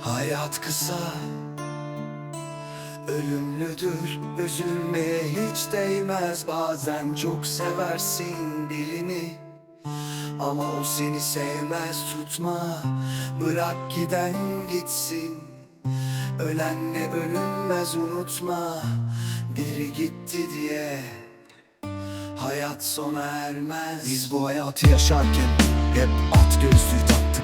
Hayat kısa Ölümlüdür. Üzülmeye hiç değmez. Bazen çok seversin birini Ama o seni sevmez. Tutma Bırak giden gitsin. Ölenle bölünmez unutma. Biri gitti diye Hayat sona ermez. Biz bu hayatı yaşarken hep at gözlüğü taktık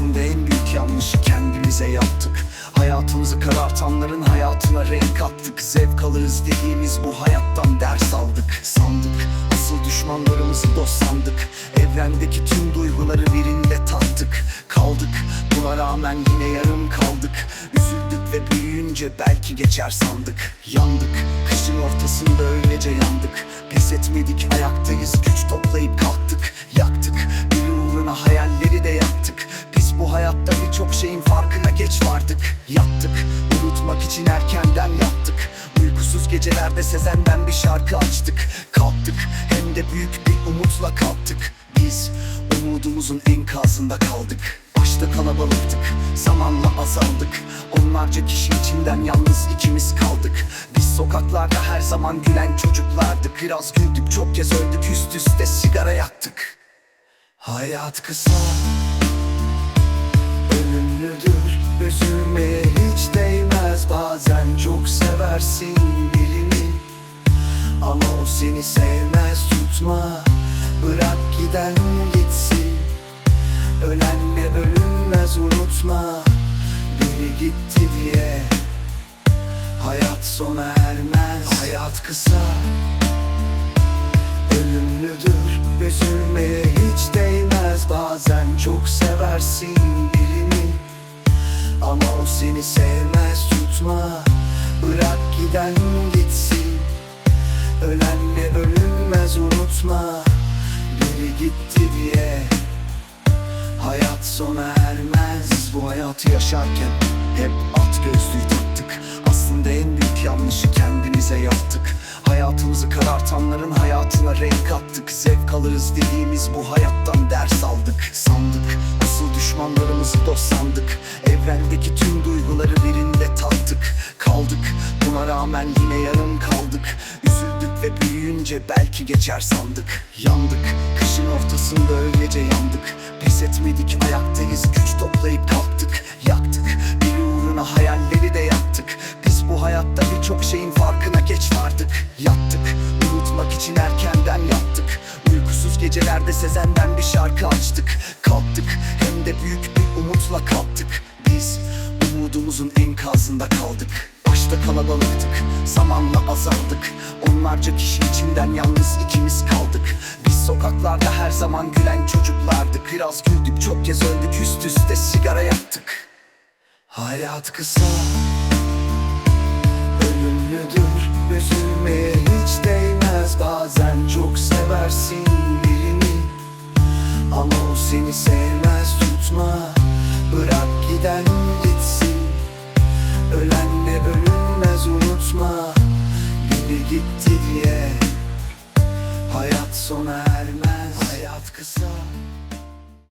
Aslında en büyük yanlışı kendimize yaptık. Hayatımızı karartanların hayatına renk kattık. Zevk alırız dediğimiz bu hayattan ders aldık. Sandık asıl düşmanlarımızı dost sandık. Evrendeki tüm duyguları birinde tattık. Kaldık buna rağmen yine yarım kaldık. Üzüldük ve büyüyünce belki geçer sandık. Yandık kışın ortasında öylece yandık birçok şeyin farkına geç vardık. Yattık. Unutmak için erkenden yattık. Uykusuz gecelerde Sezen'den bir şarkı açtık. Kalktık. Hem de büyük bir umutla kalktık. Biz umudumuzun enkazında kaldık. Başta kalabalıktık, zamanla azaldık. Onlarca kişi içinden yalnız ikimiz kaldık. Biz sokaklarda her zaman gülen çocuklardık. Biraz güldük, çok kez öldük, üst üste sigara yaktık. Hayat kısa seversin birini Ama o seni sevmez tutma. Bırak giden gitsin. Ölenle bölünmez unutma. Biri gitti diye. Hayat sona ermez. Hayat kısa. Ölümlüdür. Üzülmeye hiç değmez. Bazen çok seversin birini Ama o seni sevmez giden gitsin. Ölenle ölünmez unutma Biri gitti diye. Hayat sona ermez bu hayatı yaşarken hep at gözlüğü taktık. Aslında en büyük yanlışı kendimize yaptık. Hayatımızı karartanların hayatına renk kattık. Zevk alırız dediğimiz bu hayattan ders aldık. Sandık asıl düşmanlarımızı dost sandık. Evrendeki tüm duyguları büyüyünce belki geçer sandık. Yandık kışın ortasında öylece yandık. Pes etmedik ayaktayız güç toplayıp kalktık. Yaktık bir uğruna hayalleri de yaktık. Biz bu hayatta birçok şeyin farkına geç vardık. Yattık unutmak için erkenden yattık. Uykusuz gecelerde Sezen'den bir şarkı açtık. Kalktık hem de büyük bir umutla kalktık. Biz umudumuzun enkazında kaldık Başta kalabalıktık Zamanla azaldık. Onlarca kişi içinden yalnız ikimiz kaldık. Biz sokaklarda her zaman gülen çocuklardı Biraz güldük çok kez öldük Üst üste sigara yaktık. Hayat kısa Ölümlüdür. Üzülmeye hiç değmez. Bazen çok seversin birini. Ama o seni sevmez tutma. Bırak gider. gitti diye. Hayat sona ermez. Hayat kısa.